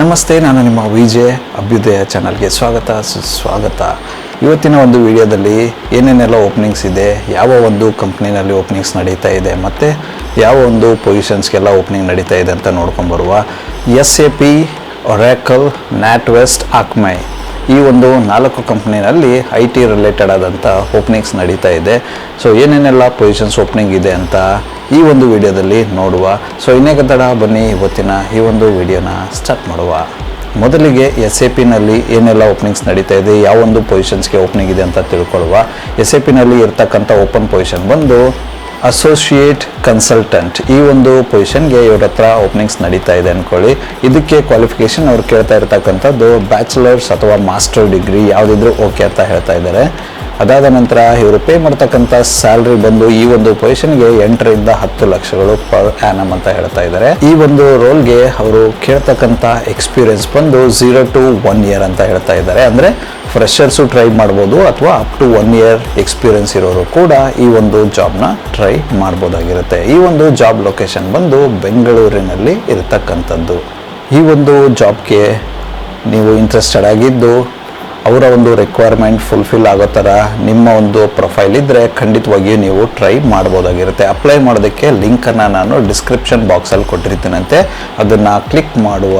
ನಮಸ್ತೆ, ನಾನು ನಿಮ್ಮ ವಿಜೆ ಅಭ್ಯುದಯ ಚಾನಲ್ಗೆ ಸ್ವಾಗತ, ಸುಸ್ವಾಗತ. ಇವತ್ತಿನ ಒಂದು ವಿಡಿಯೋದಲ್ಲಿ ಏನೇನೆಲ್ಲ ಓಪನಿಂಗ್ಸ್ ಇದೆ, ಯಾವ ಒಂದು ಕಂಪ್ನಿನಲ್ಲಿ ಓಪನಿಂಗ್ಸ್ ನಡೀತಾ ಇದೆ, ಮತ್ತು ಯಾವ ಒಂದು ಪೊಸಿಷನ್ಸ್ಗೆಲ್ಲ ಓಪನಿಂಗ್ ನಡೀತಾ ಇದೆ ಅಂತ ನೋಡ್ಕೊಂಬರುವ S A P Oracle NatWest ಆಕ್ಮೈ ಈ ಒಂದು ನಾಲ್ಕು ಕಂಪ್ನಿನಲ್ಲಿ ಐ ಟಿ ರಿಲೇಟೆಡ್ ಆದಂಥ ಓಪನಿಂಗ್ಸ್ ನಡೀತಾ ಇದೆ. ಸೊ ಏನೇನೆಲ್ಲ ಪೊಸಿಷನ್ಸ್ ಓಪನಿಂಗ್ ಇದೆ ಅಂತ ಈ ಒಂದು ವಿಡಿಯೋದಲ್ಲಿ ನೋಡುವ. ಸೊ ಇನ್ನೇಕ ತಡ ಬನ್ನಿ ಇವತ್ತಿನ ಈ ಒಂದು ವಿಡಿಯೋನ ಸ್ಟಾರ್ಟ್ ಮಾಡುವ. ಮೊದಲಿಗೆ ಎಸ್ ಎ ಪಿನಲ್ಲಿ ಏನೆಲ್ಲ ಓಪನಿಂಗ್ಸ್ ನಡೀತಾ ಇದೆ, ಯಾವ ಒಂದು ಪೊಸಿಷನ್ಸ್ಗೆ ಓಪನಿಂಗ್ ಇದೆ ಅಂತ ತಿಳ್ಕೊಳ್ಳುವ. ಎಸ್ ಎ ಪಿನಲ್ಲಿ ಇರ್ತಕ್ಕಂಥ ಓಪನ್ ಪೊಸಿಷನ್ ಬಂದು ಅಸೋಸಿಯೇಟ್ ಕನ್ಸಲ್ಟೆಂಟ್ ಈ ಒಂದು ಪೊಸಿಷನ್ಗೆ ಇವ್ರ ಹತ್ರ ಓಪನಿಂಗ್ಸ್ ನಡೀತಾ ಇದೆ ಅಂದ್ಕೊಳ್ಳಿ ಇದಕ್ಕೆ ಕ್ವಾಲಿಫಿಕೇಶನ್ ಅವ್ರು ಕೇಳ್ತಾ ಇರ್ತಕ್ಕಂಥದ್ದು ಬ್ಯಾಚುಲರ್ಸ್ ಅಥವಾ ಮಾಸ್ಟರ್ ಡಿಗ್ರಿ ಯಾವುದಿದ್ರೂ ಓಕೆ ಅಂತ ಹೇಳ್ತಾ ಇದ್ದಾರೆ. ಅದಾದ ನಂತರ ಇವರು ಪೇ ಮಾಡ್ತಕ್ಕಂಥ ಸ್ಯಾಲ್ರಿ ಬಂದು ಈ ಒಂದು ಪೊಸಿಷನ್ಗೆ ಎಂಟರಿಂದ ಹತ್ತು ಲಕ್ಷಗಳು ಪರ್ ಆ್ಯನಮ್ ಅಂತ ಹೇಳ್ತಾ ಇದ್ದಾರೆ. ಈ ಒಂದು ರೋಲ್ಗೆ ಅವರು ಕೇಳ್ತಕ್ಕಂಥ ಎಕ್ಸ್ಪೀರಿಯನ್ಸ್ ಬಂದು ಝೀರೋ ಟು ಒನ್ ಇಯರ್ ಅಂತ ಹೇಳ್ತಾ ಇದ್ದಾರೆ. ಅಂದರೆ ಫ್ರೆಷರ್ಸು ಟ್ರೈ ಮಾಡ್ಬೋದು ಅಥವಾ up to one year experience ಇರೋರು ಕೂಡ ಈ ಒಂದು ಜಾಬ್ನ ಟ್ರೈ ಮಾಡ್ಬೋದಾಗಿರುತ್ತೆ. ಈ ಒಂದು ಜಾಬ್ ಲೊಕೇಶನ್ ಬಂದು ಬೆಂಗಳೂರಿನಲ್ಲಿ ಇರತಕ್ಕಂಥದ್ದು. ಈ ಒಂದು ಜಾಬ್ಗೆ ನೀವು ಇಂಟ್ರೆಸ್ಟೆಡ್ ಆಗಿದ್ದು, ಅವರ ಒಂದು ರಿಕ್ವೈರ್ಮೆಂಟ್ ಫುಲ್ಫಿಲ್ ಆಗೋ ಥರ ನಿಮ್ಮ ಒಂದು ಪ್ರೊಫೈಲ್ ಇದ್ದರೆ ಖಂಡಿತವಾಗಿಯೂ ನೀವು ಟ್ರೈ ಮಾಡ್ಬೋದಾಗಿರುತ್ತೆ. ಅಪ್ಲೈ ಮಾಡೋದಕ್ಕೆ ಲಿಂಕನ್ನು ನಾನು ಡಿಸ್ಕ್ರಿಪ್ಷನ್ ಬಾಕ್ಸಲ್ಲಿ ಕೊಟ್ಟಿರ್ತೀನಂತೆ. ಅದನ್ನು ಕ್ಲಿಕ್ ಮಾಡುವ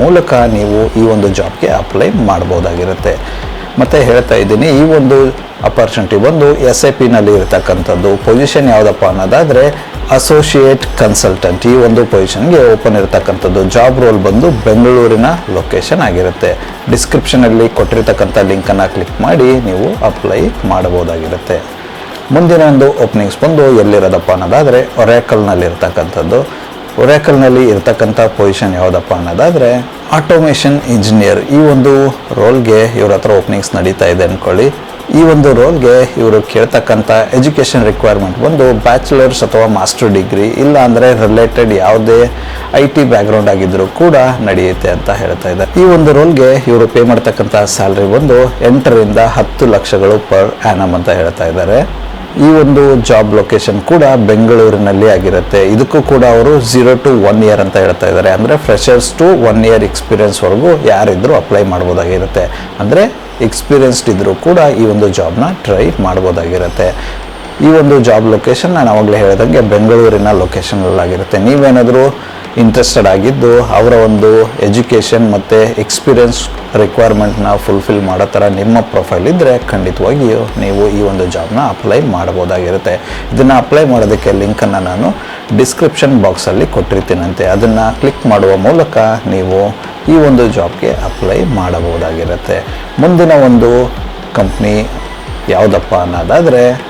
ಮೂಲಕ ನೀವು ಈ ಒಂದು ಜಾಬ್ಗೆ ಅಪ್ಲೈ ಮಾಡ್ಬೋದಾಗಿರುತ್ತೆ. ಮತ್ತು ಹೇಳ್ತಾ ಇದ್ದೀನಿ, ಈ ಒಂದು ಅಪರ್ಚುನಿಟಿ ಬಂದು ಎಸ್ ಎ ಪಿನಲ್ಲಿ ಇರತಕ್ಕಂಥದ್ದು ಪೊಸಿಷನ್ ಯಾವುದಪ್ಪ ಅನ್ನೋದಾದರೆ ಅಸೋಸಿಯೇಟ್ ಕನ್ಸಲ್ಟೆಂಟ್ ಈ ಒಂದು ಪೊಸಿಷನ್ಗೆ ಓಪನ್ ಇರತಕ್ಕಂಥದ್ದು ಜಾಬ್ ರೋಲ್ ಬಂದು ಬೆಂಗಳೂರಿನ ಲೊಕೇಶನ್ ಆಗಿರುತ್ತೆ. ಡಿಸ್ಕ್ರಿಪ್ಷನಲ್ಲಿ ಕೊಟ್ಟಿರ್ತಕ್ಕಂಥ ಲಿಂಕನ್ನು ಕ್ಲಿಕ್ ಮಾಡಿ ನೀವು ಅಪ್ಲೈ ಮಾಡಬಹುದಾಗಿರುತ್ತೆ. ಮುಂದಿನ ಒಂದು ಓಪನಿಂಗ್ಸ್ ಬಂದು ಎಲ್ಲಿರೋದಪ್ಪ ಅನ್ನೋದಾದರೆ ಒರೇಕಲ್ನಲ್ಲಿ ಇರ್ತಕ್ಕಂಥದ್ದು ಒರೇಕಲ್ನಲ್ಲಿ ಇರತಕ್ಕಂಥ ಪೊಸಿಷನ್ ಯಾವುದಪ್ಪ ಅನ್ನೋದಾದರೆ ಆಟೋಮೇಷನ್ ಇಂಜಿನಿಯರ್ ಈ ಒಂದು ರೋಲ್ಗೆ ಇವ್ರ ಹತ್ರ ಓಪನಿಂಗ್ಸ್ ನಡೀತಾ ಇದೆ ಅಂದ್ಕೊಳ್ಳಿ ಈ ಒಂದು ರೋಲ್ಗೆ ಇವರು ಕೇಳ್ತಕ್ಕಂಥ ಎಜುಕೇಷನ್ ರಿಕ್ವೈರ್ಮೆಂಟ್ ಬಂದು ಬ್ಯಾಚುಲರ್ಸ್ ಅಥವಾ ಮಾಸ್ಟರ್ ಡಿಗ್ರಿ ಇಲ್ಲ ಅಂದರೆ ರಿಲೇಟೆಡ್ ಯಾವುದೇ ಐ ಟಿ ಬ್ಯಾಕ್ಗ್ರೌಂಡ್ ಆಗಿದ್ದರೂ ಕೂಡ ನಡೆಯುತ್ತೆ ಅಂತ ಹೇಳ್ತಾ ಇದ್ದಾರೆ ಈ ಒಂದು ರೋಲ್ಗೆ ಇವರು ಪೇ ಮಾಡ್ತಕ್ಕಂಥ ಸ್ಯಾಲ್ರಿ ಬಂದು ಎಂಟರಿಂದ ಹತ್ತು ಲಕ್ಷಗಳು ಪರ್ ಆ್ಯನಮ್ ಅಂತ ಹೇಳ್ತಾ ಇದ್ದಾರೆ. ಈ ಒಂದು ಜಾಬ್ ಲೊಕೇಶನ್ ಕೂಡ ಬೆಂಗಳೂರಿನಲ್ಲಿ ಆಗಿರುತ್ತೆ. ಇದಕ್ಕೂ ಕೂಡ ಅವರು ಝೀರೋ ಟು ಒನ್ ಇಯರ್ ಅಂತ ಹೇಳ್ತಾ ಇದ್ದಾರೆ. ಅಂದರೆ ಫ್ರೆಷರ್ಸ್ ಟು ಒನ್ ಇಯರ್ ಎಕ್ಸ್ಪೀರಿಯನ್ಸ್ವರೆಗೂ ಯಾರಿದ್ದರೂ ಅಪ್ಲೈ ಮಾಡ್ಬೋದಾಗಿರುತ್ತೆ. ಅಂದರೆ ಎಕ್ಸ್ಪೀರಿಯನ್ಸ್ಡ್ ಇದ್ದರೂ ಕೂಡ ಈ ಒಂದು ಜಾಬ್ನ ಟ್ರೈ ಮಾಡ್ಬೋದಾಗಿರುತ್ತೆ. ಈ ಒಂದು ಜಾಬ್ ಲೊಕೇಶನ್ ನಾನು ಆವಾಗಲೇ ಹೇಳಿದಂಗೆ ಬೆಂಗಳೂರಿನ ಲೊಕೇಶನಲ್ಲಾಗಿರುತ್ತೆ ನೀವೇನಾದರೂ ಇಂಟ್ರೆಸ್ಟೆಡ್ ಆಗಿದ್ದು ಅವರ ಒಂದು ಎಜುಕೇಷನ್ ಮತ್ತು ಎಕ್ಸ್ಪೀರಿಯನ್ಸ್ ರಿಕ್ವೈರ್ಮೆಂಟ್ನ ಫುಲ್ಫಿಲ್ ಮಾಡೋ ಥರ ನಿಮ್ಮ ಪ್ರೊಫೈಲ್ ಇದ್ದರೆ ಖಂಡಿತವಾಗಿಯೂ ನೀವು ಈ ಒಂದು ಜಾಬ್ನ ಅಪ್ಲೈ ಮಾಡ್ಬೋದಾಗಿರುತ್ತೆ ಇದನ್ನು ಅಪ್ಲೈ ಮಾಡೋದಕ್ಕೆ ಲಿಂಕನ್ನು ನಾನು ಡಿಸ್ಕ್ರಿಪ್ಷನ್ ಬಾಕ್ಸಲ್ಲಿ ಕೊಟ್ಟಿರ್ತೀನಂತೆ. ಅದನ್ನು ಕ್ಲಿಕ್ ಮಾಡುವ ಮೂಲಕ ನೀವು ಈ ಒಂದು ಜಾಬ್ಗೆ ಅಪ್ಲೈ ಮಾಡಬಹುದಾಗಿರುತ್ತೆ. ಮುಂದಿನ ಒಂದು ಕಂಪ್ನಿ ಯಾವುದಪ್ಪ ಅನ್ನೋದಾದರೆ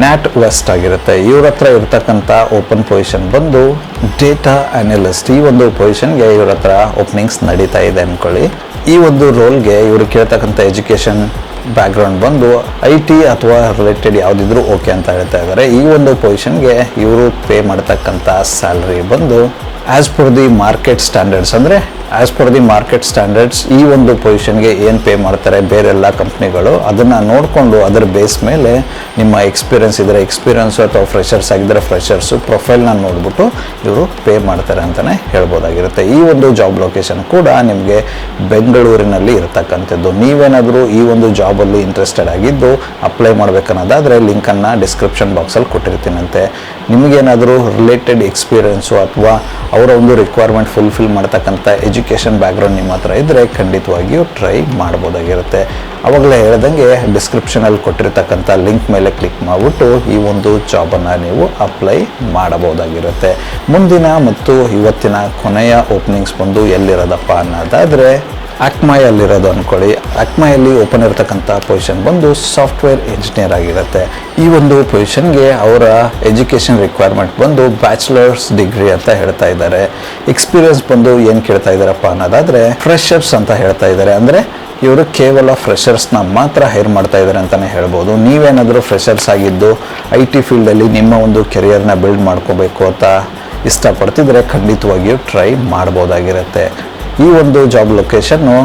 ನ್ಯಾಟ್ ವೆಸ್ಟ್ ಆಗಿರುತ್ತೆ. ಇವ್ರ ಹತ್ರ ಇರ್ತಕ್ಕಂಥ ಓಪನ್ ಪೊಸಿಷನ್ ಬಂದು ಡೇಟಾ ಅನಲಿಸ್ಟ್ ಈ ಒಂದು ಪೊಸಿಷನ್ಗೆ ಇವ್ರ ಹತ್ರ ಓಪನಿಂಗ್ಸ್ ನಡೀತಾ ಇದೆ ಅಂದ್ಕೊಳ್ಳಿ ಈ ಒಂದು ರೋಲ್ಗೆ ಇವರು ಕೇಳ್ತಕ್ಕಂಥ ಎಜುಕೇಷನ್ ಬ್ಯಾಕ್ಗ್ರೌಂಡ್ ಬಂದು ಐ ಟಿ ಅಥವಾ ರಿಲೇಟೆಡ್ ಯಾವುದಿದ್ರೂ ಓಕೆ ಅಂತ ಹೇಳ್ತಾ ಇದ್ದಾರೆ ಈ ಒಂದು ಪೊಸಿಷನ್ಗೆ ಇವರು ಪೇ ಮಾಡ್ತಕ್ಕಂಥ ಸ್ಯಾಲ್ರಿ ಬಂದು as per the market standards ಅಂದರೆ as per the market standards ಈ ಒಂದು ಪೊಸಿಷನ್ಗೆ ಏನು ಪೇ ಮಾಡ್ತಾರೆ ಬೇರೆಲ್ಲ ಕಂಪ್ನಿಗಳು ಅದನ್ನು ನೋಡಿಕೊಂಡು ಅದರ ಬೇಸ್ ಮೇಲೆ ನಿಮ್ಮ ಎಕ್ಸ್ಪೀರಿಯನ್ಸ್ ಇದ್ದರೆ ಎಕ್ಸ್ಪೀರಿಯನ್ಸು ಅಥವಾ ಫ್ರೆಷರ್ಸ್ ಆಗಿದ್ದರೆ ಫ್ರೆಷರ್ಸು ಪ್ರೊಫೈಲ್ನ ನೋಡಿಬಿಟ್ಟು ಇವರು ಪೇ ಮಾಡ್ತಾರೆ ಅಂತಲೇ ಹೇಳ್ಬೋದಾಗಿರುತ್ತೆ. ಈ ಒಂದು ಜಾಬ್ ಲೊಕೇಶನ್ ಕೂಡ ನಿಮಗೆ ಬೆಂಗಳೂರಿನಲ್ಲಿ ಇರತಕ್ಕಂಥದ್ದು. ನೀವೇನಾದರೂ ಈ ಒಂದು ಜಾಬಲ್ಲಿ ಇಂಟ್ರೆಸ್ಟೆಡ್ ಆಗಿದ್ದು ಅಪ್ಲೈ ಮಾಡಬೇಕನ್ನೋದಾದರೆ ಲಿಂಕನ್ನು ಡಿಸ್ಕ್ರಿಪ್ಷನ್ ಬಾಕ್ಸಲ್ಲಿ ಕೊಟ್ಟಿರ್ತೀನಂತೆ. ನಿಮಗೇನಾದರೂ ರಿಲೇಟೆಡ್ ಎಕ್ಸ್ಪೀರಿಯೆನ್ಸು ಅಥವಾ ಅವರ ಒಂದು ರಿಕ್ವೈರ್ಮೆಂಟ್ ಫುಲ್ಫಿಲ್ ಮಾಡ್ತಕ್ಕಂಥ ಎಜುಕೇಷನ್ ಬ್ಯಾಕ್ಗ್ರೌಂಡ್ ನಿಮ್ಮ ಹತ್ರ ಇದ್ದರೆ ಖಂಡಿತವಾಗಿಯೂ ಟ್ರೈ ಮಾಡ್ಬೋದಾಗಿರುತ್ತೆ. ಅವಾಗಲೇ ಹೇಳ್ದಂಗೆ ಡಿಸ್ಕ್ರಿಪ್ಷನಲ್ಲಿ ಕೊಟ್ಟಿರ್ತಕ್ಕಂಥ ಲಿಂಕ್ ಮೇಲೆ ಕ್ಲಿಕ್ ಮಾಡಿಬಿಟ್ಟು ಈ ಒಂದು ಜಾಬನ್ನು ನೀವು ಅಪ್ಲೈ ಮಾಡಬಹುದಾಗಿರುತ್ತೆ. ಮುಂದಿನ ಮತ್ತು ಇವತ್ತಿನ ಕೊನೆಯ ಓಪನಿಂಗ್ಸ್ ಬಂದು ಎಲ್ಲಿರೋದಪ್ಪ ಅನ್ನೋದಾದರೆ ಅಕ್ಮಾಯಲ್ಲಿರೋದು ಅಂದ್ಕೊಳ್ಳಿ. ಅಕ್ಮಾಯಲ್ಲಿ ಓಪನ್ ಇರತಕ್ಕಂಥ ಪೊಸಿಷನ್ ಬಂದು ಸಾಫ್ಟ್ವೇರ್ ಇಂಜಿನಿಯರ್ ಆಗಿರುತ್ತೆ. ಈ ಒಂದು ಪೊಸಿಷನ್ಗೆ ಅವರ ಎಜುಕೇಷನ್ ರಿಕ್ವೈರ್ಮೆಂಟ್ ಬಂದು ಬ್ಯಾಚುಲರ್ಸ್ ಡಿಗ್ರಿ ಅಂತ ಹೇಳ್ತಾ ಇದ್ದಾರೆ. ಎಕ್ಸ್ಪೀರಿಯನ್ಸ್ ಬಂದು ಏನು ಕೇಳ್ತಾ ಇದ್ದಾರಪ್ಪ ಅನ್ನೋದಾದರೆ ಫ್ರೆಶರ್ಸ್ ಅಂತ ಹೇಳ್ತಾ ಇದ್ದಾರೆ. ಅಂದರೆ ಇವರು ಕೇವಲ ಫ್ರೆಷರ್ಸ್ನ ಮಾತ್ರ ಹೈರ್ ಮಾಡ್ತಾ ಇದ್ದಾರೆ ಅಂತಲೇ ಹೇಳ್ಬೋದು. ನೀವೇನಾದರೂ ಫ್ರೆಷರ್ಸ್ ಆಗಿದ್ದು ಐ ಟಿ ಫೀಲ್ಡಲ್ಲಿ ನಿಮ್ಮ ಒಂದು ಕೆರಿಯರ್ನ ಬಿಲ್ಡ್ ಮಾಡ್ಕೋಬೇಕು ಅಂತ ಇಷ್ಟಪಡ್ತಿದ್ರೆ ಖಂಡಿತವಾಗಿಯೂ ಟ್ರೈ ಮಾಡ್ಬೋದಾಗಿರುತ್ತೆ. ಈ ಒಂದು ಜಾಬ್ ಲೊಕೇಶನ್ನು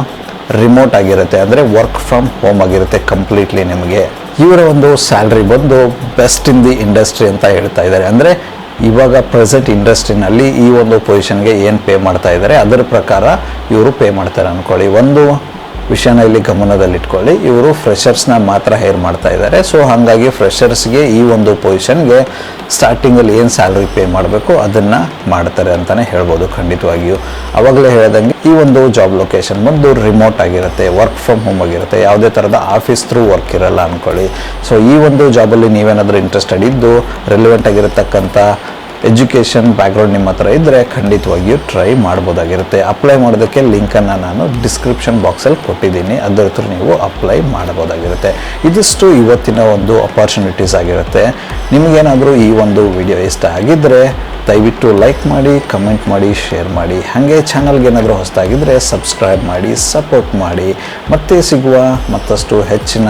ರಿಮೋಟ್ ಆಗಿರುತ್ತೆ. ಅಂದರೆ ವರ್ಕ್ ಫ್ರಮ್ ಹೋಮ್ ಆಗಿರುತ್ತೆ ಕಂಪ್ಲೀಟ್ಲಿ ನಿಮಗೆ. ಇವರ ಒಂದು ಸ್ಯಾಲ್ರಿ ಬಂದು ಬೆಸ್ಟ್ ಇನ್ ದಿ ಇಂಡಸ್ಟ್ರಿ ಅಂತ ಹೇಳ್ತಾ ಇದ್ದಾರೆ. ಅಂದರೆ ಇವಾಗ ಪ್ರೆಸೆಂಟ್ ಇಂಡಸ್ಟ್ರಿನಲ್ಲಿ ಈ ಒಂದು ಪೊಸಿಷನ್ಗೆ ಏನು ಪೇ ಮಾಡ್ತಾ ಇದ್ದಾರೆ? ಅದರ ಪ್ರಕಾರ ಇವರು ಪೇ ಮಾಡ್ತಾರೆ ಅಂದ್ಕೊಳ್ಳಿ ಒಂದು ವಿಷಯನ ಇಲ್ಲಿ ಗಮನದಲ್ಲಿಟ್ಕೊಳ್ಳಿ. ಇವರು ಫ್ರೆಷರ್ಸ್ನ ಮಾತ್ರ ಹೇರ್ ಮಾಡ್ತಾ ಇದ್ದಾರೆ. ಸೊ ಹಾಗಾಗಿ ಫ್ರೆಷರ್ಸ್ಗೆ ಈ ಒಂದು ಪೊಸಿಷನ್ಗೆ ಸ್ಟಾರ್ಟಿಂಗಲ್ಲಿ ಏನು ಸ್ಯಾಲ್ರಿ ಪೇ ಮಾಡಬೇಕು ಅದನ್ನು ಮಾಡ್ತಾರೆ ಅಂತಲೇ ಹೇಳ್ಬೋದು ಖಂಡಿತವಾಗಿಯೂ. ಅವಾಗಲೇ ಹೇಳ್ದಂಗೆ ಈ ಒಂದು ಜಾಬ್ ಲೊಕೇಶನ್ ಬಂದು ರಿಮೋಟ್ ಆಗಿರುತ್ತೆ ವರ್ಕ್ ಫ್ರಮ್ ಹೋಮ್ ಆಗಿರುತ್ತೆ. ಯಾವುದೇ ಥರದ ಆಫೀಸ್ ಥ್ರೂ ವರ್ಕ್ ಇರಲ್ಲ ಅಂದ್ಕೊಳ್ಳಿ ಸೊ ಈ ಒಂದು ಜಾಬಲ್ಲಿ ನೀವೇನಾದರೂ ಇಂಟ್ರೆಸ್ಟೆಡ್ ಇದ್ದು ರೆಲಿವೆಂಟ್ ಆಗಿರತಕ್ಕಂಥ ಎಜುಕೇಷನ್ ಬ್ಯಾಕ್ಗ್ರೌಂಡ್ ನಿಮ್ಮ ಹತ್ರ ಇದ್ದರೆ ಖಂಡಿತವಾಗಿಯೂ ಟ್ರೈ ಮಾಡ್ಬೋದಾಗಿರುತ್ತೆ. ಅಪ್ಲೈ ಮಾಡೋದಕ್ಕೆ ಲಿಂಕನ್ನು ನಾನು ಡಿಸ್ಕ್ರಿಪ್ಷನ್ ಬಾಕ್ಸಲ್ಲಿ ಕೊಟ್ಟಿದ್ದೀನಿ. ಅದರ ಹತ್ರ ನೀವು ಅಪ್ಲೈ ಮಾಡಬಹುದಾಗಿರುತ್ತೆ. ಇದಿಷ್ಟು ಇವತ್ತಿನ ಒಂದು ಅಪಾರ್ಚುನಿಟೀಸ್ ಆಗಿರುತ್ತೆ. ನಿಮಗೇನಾದರೂ ಈ ಒಂದು ವಿಡಿಯೋ ಇಷ್ಟ ಆಗಿದ್ದರೆ ದಯವಿಟ್ಟು ಲೈಕ್ ಮಾಡಿ ಕಮೆಂಟ್ ಮಾಡಿ ಶೇರ್ ಮಾಡಿ. ಹಾಗೆ ಚಾನಲ್ಗೆ ಏನಾದರೂ ಹೊಸದಾಗಿದ್ದರೆ ಸಬ್ಸ್ಕ್ರೈಬ್ ಮಾಡಿ ಸಪೋರ್ಟ್ ಮಾಡಿ. ಮತ್ತೆ ಸಿಗುವ ಮತ್ತಷ್ಟು ಹೆಚ್ಚಿನ